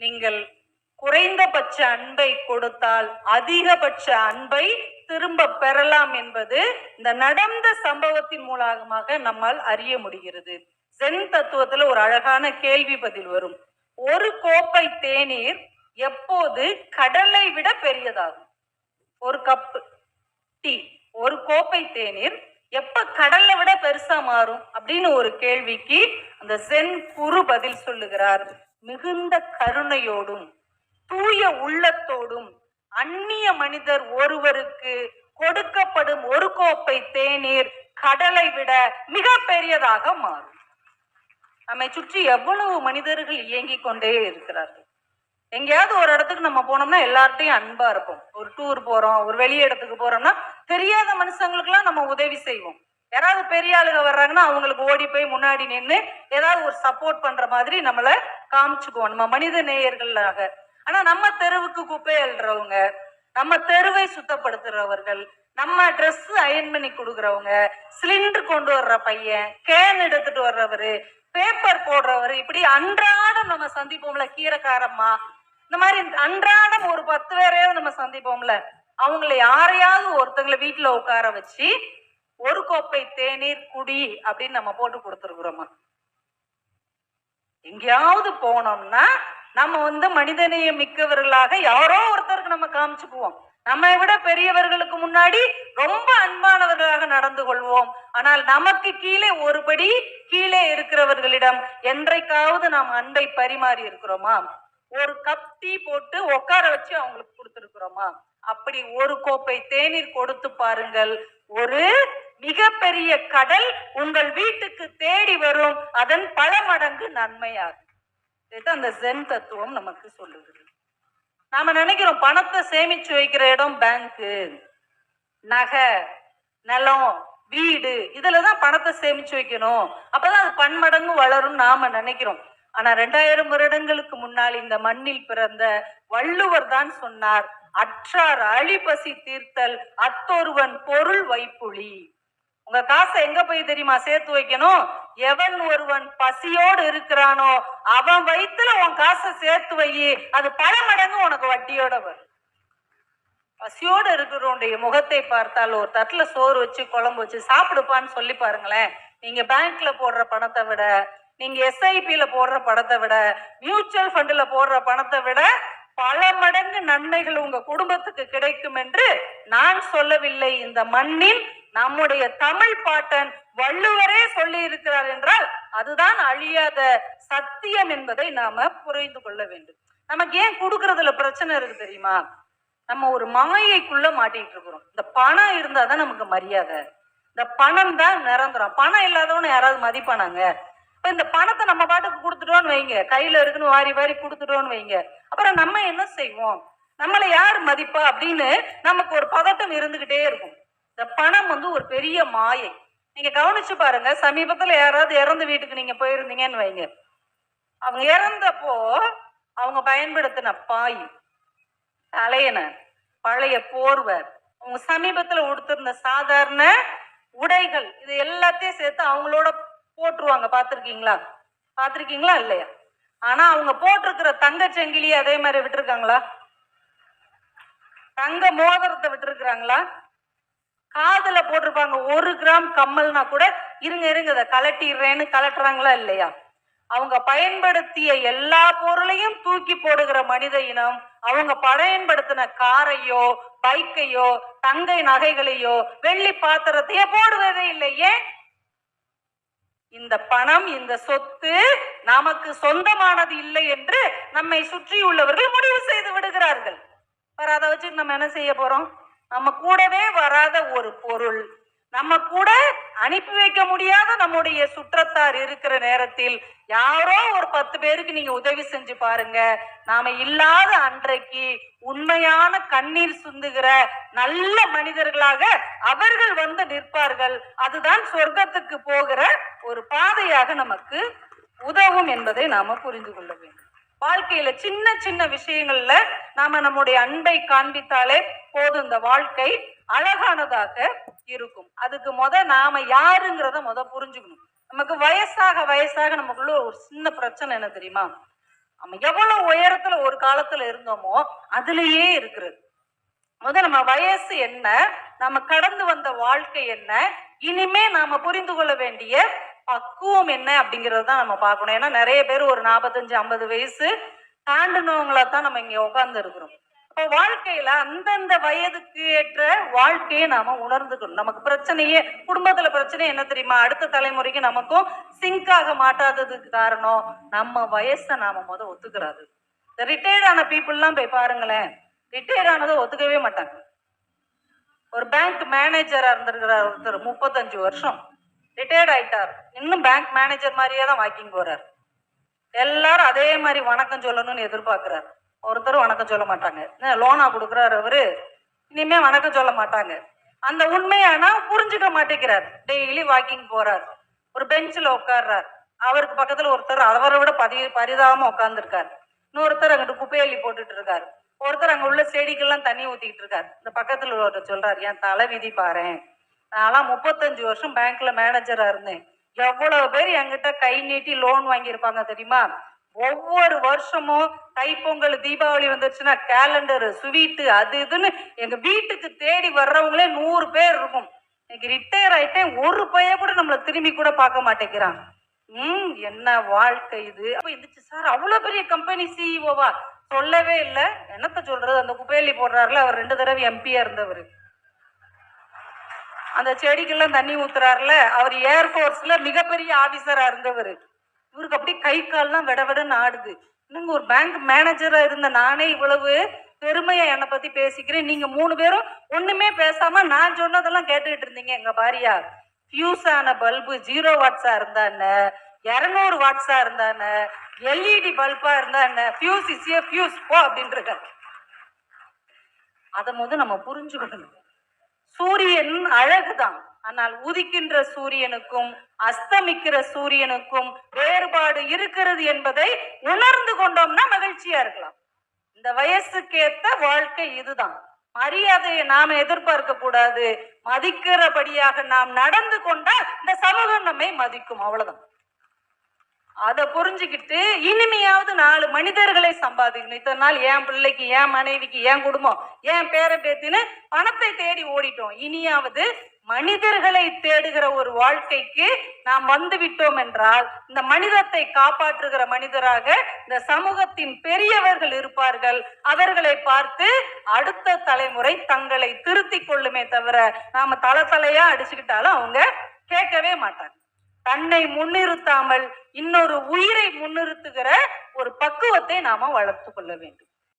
நீங்கள் குறைந்தபட்ச அன்பை கொடுத்தால் அதிகபட்ச அன்பை திரும்ப பெறலாம் என்பது இந்த நடந்த சம்பவத்தின் மூலமாக நம்மால் அறிய முடிகிறது. சென் தத்துவத்துல ஒரு அழகான கேள்வி பதில் வரும். ஒரு கோப்பை தேநீர் எப்போது கடலை விட பெரியதாகும்? ஒரு கப்பு டீ ஒரு கோப்பை தேநீர் எப்ப கடலை விட பெருசா மாறும்? அப்படின்னு ஒரு கேள்விக்கு அந்த சென் குரு பதில் சொல்லுகிறார். மிகுந்த கருணையோடும் தூய உள்ளத்தோடும் அந்நிய மனிதர் ஒருவருக்கு கொடுக்கப்படும் ஒரு கோப்பை தேநீர் கடலை விட மிக பெரியதாக மாறும். நம்மை சுற்றி எவ்வளவு மனிதர்கள் இயங்கிக் கொண்டே இருக்கிறார்கள். எங்கேயாவது ஒரு இடத்துக்கு நம்ம போனோம்னா எல்லார்ட்டையும் அன்பா இருப்போம். ஒரு டூர் போறோம் ஒரு வெளி இடத்துக்கு போறோம்னா தெரியாத மனுஷங்களுக்குலாம் நம்ம உதவி செய்வோம். யாராவது பெரிய ஆளுங்க வர்றாங்கன்னா அவங்களுக்கு ஓடி போய் முன்னாடி நின்று ஏதாவது ஒரு சப்போர்ட் பண்ற மாதிரி நம்மள காமிச்சுக்குவோம். நம்ம மனித நேயர்களாக. ஆனா நம்ம தெருவுக்கு குப்பை எழுறவங்க நம்ம தெருவை சுத்தப்படுத்துறவர்கள் நம்ம ட்ரெஸ் அயன் பண்ணி கொடுக்குறவங்க சிலிண்டர் கொண்டு வர்ற பையன் கேன் எடுத்துட்டு வர்றவரு பேப்பர் போடுறவர் இப்படி அன்றாடம் நம்ம சந்திப்போம்ல கீரைக்காரம்மா. இந்த மாதிரி அன்றாடம் ஒரு பத்து பேரையாவது நம்ம சந்திப்போம்ல. அவங்களை யாரையாவது ஒருத்தங்களை வீட்டுல உட்கார வச்சு ஒரு கோப்பை தேநீர் குடி அப்படின்னு நம்ம போட்டு கொடுத்துருக்குறோமா? எங்கேயாவது போனோம்னா நம்ம வந்து மனிதநேயம் மிக்கவர்களாக யாரோ ஒருத்தருக்கு நம்ம காமிச்சுக்குவோம். நம்மை விட பெரியவர்களுக்கு முன்னாடி ரொம்ப அன்பானவர்களாக நடந்து கொள்வோம். ஆனால் நமக்கு கீழே ஒருபடி கீழே இருக்கிறவர்களிடம் என்றைக்காவது நாம் அன்பை பரிமாறி இருக்கிறோமா? ஒரு கப் டீ போட்டு உட்கார வச்சு அவங்களுக்கு கொடுத்துருக்குறோமா? அப்படி ஒரு கோப்பை தேநீர் கொடுத்து பாருங்கள். ஒரு மிகப்பெரிய கடல் உங்கள் வீட்டுக்கு தேடி வரும். அதன் பல மடங்கு நன்மையாகும். அந்த ஜென் தத்துவம் நமக்கு சொல்லுகிறது. நாம நினைக்கிறோம் பணத்தை சேமிச்சு வைக்கிற இடம் பேங்க்கு நகை நிலம் வீடு இதுலதான் பணத்தை சேமிச்சு வைக்கணும். அப்பதான் அது பன்மடங்கு வளரும் நாம நினைக்கிறோம். ஆனா ரெண்டாயிரம் வருடங்களுக்கு முன்னால் இந்த மண்ணில் பிறந்த வள்ளுவர் தான் சொன்னார் அற்றார் அழிபசி தீர்த்தல் அத்தொருவன் பொருள் வைப்புளி. உங்க காசை எங்க போய் தெரியுமா சேர்த்து வைக்கணும்? எவன் ஒருவன் பசியோடு இருக்கிறானோ அவன் வயிற்றுல உன் காசை சேர்த்து வை. அது பல மடங்கு உனக்கு வட்டியோட வரும். பசியோடு இருக்கிறவனுடைய முகத்தை பார்த்தால் ஒரு தட்டுல சோறு வச்சு குழம்பு வச்சு சாப்பிடுப்பான்னு சொல்லி பாருங்களேன். நீங்க பேங்க்ல போடுற பணத்தை விட நீங்க எஸ்ஐபியில போடுற பணத்தை விட மியூச்சுவல் ஃபண்ட்ல போடுற பணத்தை விட பல மடங்கு நன்மைகள் உங்க குடும்பத்துக்கு கிடைக்கும் என்று நான் சொல்லவில்லை. இந்த மண்ணில் நம்முடைய தமிழ் பாட்டன் வள்ளுவரே சொல்லி இருக்கிறார் என்றால் அதுதான் அழியாத சத்தியம் என்பதை நாம புரிந்து கொள்ள வேண்டும். நமக்கு ஏன் கொடுக்கறதுல பிரச்சனை இருக்கு தெரியுமா? நம்ம ஒரு மாயைக்குள்ள மாட்டிட்டு இருக்கிறோம். இந்த பணம் இருந்தாதான் நமக்கு மரியாதை. இந்த பணம் தான் நிரந்தரம். பணம் இல்லாதவன யாராவது மதிப்பானாங்க? இப்ப இந்த பணத்தை நம்ம பாட்டுக்கு கொடுத்துட்டோம்னு வைங்க. கையில இருக்குன்னு வாரி வாரி கொடுத்துட்டோம்னு வைங்க. அப்புறம் நம்ம என்ன செய்வோம்? நம்மளை யார் மதிப்பா அப்படின்னு நமக்கு ஒரு பதட்டம் இருந்துகிட்டே இருக்கும். இந்த பணம் வந்து ஒரு பெரிய மாயை. நீங்க கவனிச்சு பாருங்க சமீபத்துல யாராவது இறந்த வீட்டுக்கு நீங்க போயிருந்தீங்கன்னு வைங்க. அவங்க இறந்தப்போ அவங்க பயன்படுத்தின பாய் தலையண பழைய போர்வை அவங்க சமீபத்துல உடுத்திருந்த சாதாரண உடைகள் இது எல்லாத்தையும் சேர்த்து அவங்களோட போட்டுருவாங்க. பார்த்துருக்கீங்களா? பார்த்துருக்கீங்களா இல்லையா? ஆனா அவங்க போட்டிருக்கிற தங்க செங்கிலி அதே மாதிரி விட்டுருக்காங்களா? தங்க மோதிரத்தை விட்டுருக்காங்களா காதுல போட்டிருப்பாங்க. ஒரு கிராம் கம்மல்னா கூட இருங்க இருங்க இதை கலட்டிடுறேன்னு கலட்டுறாங்களா இல்லையா? அவங்க பயன்படுத்திய எல்லா பொருளையும் தூக்கி போடுகிற மனித இனம் அவங்க பயன்படுத்தின காரையோ பைக்கையோ தங்கை நகைகளையோ வெள்ளி பாத்திரத்தையோ போடுவதே இல்லை. ஏன்? இந்த பணம் இந்த சொத்து நமக்கு சொந்தமானது இல்லை என்று நம்மை சுற்றியுள்ளவர்கள் முடிவு செய்து விடுகிறார்கள். வேற அதை வச்சு நம்ம என்ன செய்ய போறோம்? நம்ம கூடவே வராத ஒரு பொருள். நம்ம கூட அனுப்பி வைக்க முடியாத நம்முடைய சுற்றத்தார் இருக்கிற நேரத்தில் யாரோ ஒரு பத்து பேருக்கு நீங்க உதவி செஞ்சு பாருங்க. நாம இல்லாத அன்றைக்கு உண்மையான கண்ணீர் சுந்துகிற நல்ல மனிதர்களாக அவர்கள் வந்து நிற்பார்கள். அதுதான் சொர்க்கத்துக்கு போகிற ஒரு பாதையாக நமக்கு உதவும் என்பதை நாம புரிந்து கொள்ள வேண்டும். வாழ்க்கையில சின்ன சின்ன விஷயங்கள்ல நாம நம்முடைய அன்பை காண்பித்தாலே போதும் இந்த வாழ்க்கை அழகானதாக இருக்கும். அதுக்கு முத நாம யாருங்கிறத முத புரிஞ்சுக்கணும். நமக்கு வயசாக வயசாக நமக்குள்ள ஒரு சின்ன பிரச்சனை என்ன தெரியுமா? நம்ம எவ்வளவு உயரத்துல ஒரு காலத்துல இருந்தோமோ அதுலயே இருக்கிறது. முதல் நம்ம வயசு என்ன நம்ம கடந்து வந்த வாழ்க்கை என்ன இனிமே நாம புரிந்து கொள்ள வேண்டிய பக்குவம் என்ன அப்படிங்கிறது தான் நம்ம பார்க்கணும். ஏன்னா நிறைய பேர் ஒரு நாற்பத்தஞ்சு ஐம்பது வயசு தாண்டினவங்களா தான் நம்ம இங்க உட்கார்ந்து இருக்கிறோம். இப்போ வாழ்க்கையில அந்தந்த வயதுக்கு ஏற்ற வாழ்க்கையை நாம உணர்ந்துக்கணும். நமக்கு பிரச்சனையே குடும்பத்துல பிரச்சனை என்ன தெரியுமா? அடுத்த தலைமுறைக்கு நமக்கும் சிங்க் ஆக மாட்டாததுக்கு காரணம் நம்ம வயசை நாம முத ஒத்துக்கிறாது. இந்த ரிட்டையர்ட் ஆன பீப்புள்லாம் போய் பாருங்களேன். ரிட்டையர் ஆனதை ஒத்துக்கவே மாட்டாங்க. ஒரு பேங்க் மேனேஜரா இருந்திருக்கிறார் ஒருத்தர் முப்பத்தஞ்சு வருஷம். ரிட்டையர்ட் ஆயிட்டார். இன்னும் பேங்க் மேனேஜர் மாதிரியே தான் வாக்கிங் போறார். எல்லாரும் அதே மாதிரி வணக்கம் சொல்லணும்னு எதிர்பார்க்கிறார். ஒருத்தரும் வணக்கம் சொல்ல மாட்டாங்க. லோனா கொடுக்குறாரு அவரு? இனிமே வணக்கம் சொல்ல மாட்டாங்க. அந்த உண்மையானா புரிஞ்சுக்க மாட்டேங்கிறார். டெய்லி வாக்கிங் போறார். ஒரு பெஞ்சில் உட்கார்றார். அவருக்கு பக்கத்துல ஒருத்தர் அவரை விட பதி பரிதாபமா உட்கார்ந்துருக்கார். இன்னொருத்தர் அங்கிட்டு குப்பையள்ளி போட்டுட்டு இருக்காரு ஒருத்தர் அங்க உள்ள செடிக்கெல்லாம் தண்ணி ஊத்திக்கிட்டு இருக்காரு. இந்த பக்கத்துல ஒருத்தர் சொல்றாரு என் தலை விதி பாரேன் நான்லாம் முப்பத்தஞ்சு வருஷம் பேங்க்ல மேனேஜரா இருந்தேன். எவ்வளவு பேர் என்கிட்ட கை நீட்டி லோன் வாங்கியிருப்பாங்க தெரியுமா? ஒவ்வொரு வருஷமும் தைப்பொங்கல் தீபாவளி வந்துருச்சுன்னா கேலண்டர் ஸ்வீட்டு அது இதுன்னு எங்க வீட்டுக்கு தேடி வர்றவங்களே நூறு பேர் இருக்கும். இன்னைக்கு ரிட்டையர் ஆயிட்டேன் ஒரு பைய கூட நம்மளை திரும்பி கூட பார்க்க மாட்டேங்கிறான். ம் என்ன வாழ்க்கை இது? அப்ப இருந்துச்சு சார் அவ்வளவு பெரிய கம்பெனி சிஇஓவா சொல்லவே இல்லை. என்னத்த சொல்றது? அந்த குப்பையள்ளி போடுறாருல அவர் ரெண்டு தடவை எம்பியா இருந்தவர். அந்த செடிக்கெல்லாம் தண்ணி ஊத்துறாருல அவர் ஏர்ஃபோர்ஸ்ல மிகப்பெரிய ஆபீசரா இருந்தவர். இவருக்கு அப்படியே கை கால்லாம் விட விடன்னு ஆடுது. இன்னும் ஒரு பேங்க் மேனேஜரா இருந்த நானே இவ்வளவு பெருமையா என்னை பத்தி பேசிக்கிறேன். நீங்க மூணு பேரும் ஒண்ணுமே பேசாம நான் சொன்னதெல்லாம் கேட்டுக்கிட்டு இருந்தீங்க எங்க பாரியா. ஃபியூஸ் ஆன பல்பு ஜீரோ வாட்ஸா இருந்தா இரநூறு வாட்ஸா இருந்தா எல்இடி பல்பா இருந்தா ஃபியூஸ் இஸ் ஏ ஃபியூஸ் போ அப்படின்ட்டு அதை முதல் நம்ம புரிஞ்சுக்கணும். சூரியன் அழகுதான். ஆனால் உதிக்கின்ற சூரியனுக்கும் அஸ்தமிக்கிற சூரியனுக்கும் வேறுபாடு இருக்கிறது என்பதை உணர்ந்து கொண்டோம்னா மகிழ்ச்சியா இருக்கலாம். இந்த வயசுக்கேத்த வாழ்க்கை இதுதான். மரியாதையை நாம எதிர்பார்க்க கூடாது. மதிக்கிறபடியாக நாம் நடந்து கொண்டால் இந்த சமூகம் நம்மை மதிக்கும். அவ்வளவுதான். அதை புரிஞ்சுக்கிட்டு இனிமையாவது நாலு மனிதர்களை சம்பாதிக்கணும். இத்தனை நாள் என் பிள்ளைக்கு என் மனைவிக்கு என் குடும்பம் என் பேர பேத்தின்னு பணத்தை தேடி ஓடிட்டோம். இனியாவது மனிதர்களை தேடுகிற ஒரு வாழ்க்கைக்கு நாம் வந்து விட்டோம் என்றால் இந்த மனிதத்தை காப்பாற்றுகிற மனிதராக இந்த சமூகத்தின் பெரியவர்கள் இருப்பார்கள். அவர்களை பார்த்து அடுத்த தலைமுறை தங்களை திருத்திக் கொள்ளுமே தவிர நாம தலை தலையா அடிச்சுக்கிட்டாலும் அவங்க கேட்கவே மாட்டாங்க. தன்னை முன்னிறுத்தாமல் இன்னொரு உயிரை முன்னிறுத்துகிற ஒரு பக்குவத்தை நாம வளர்த்து கொள்ள வேண்டும்.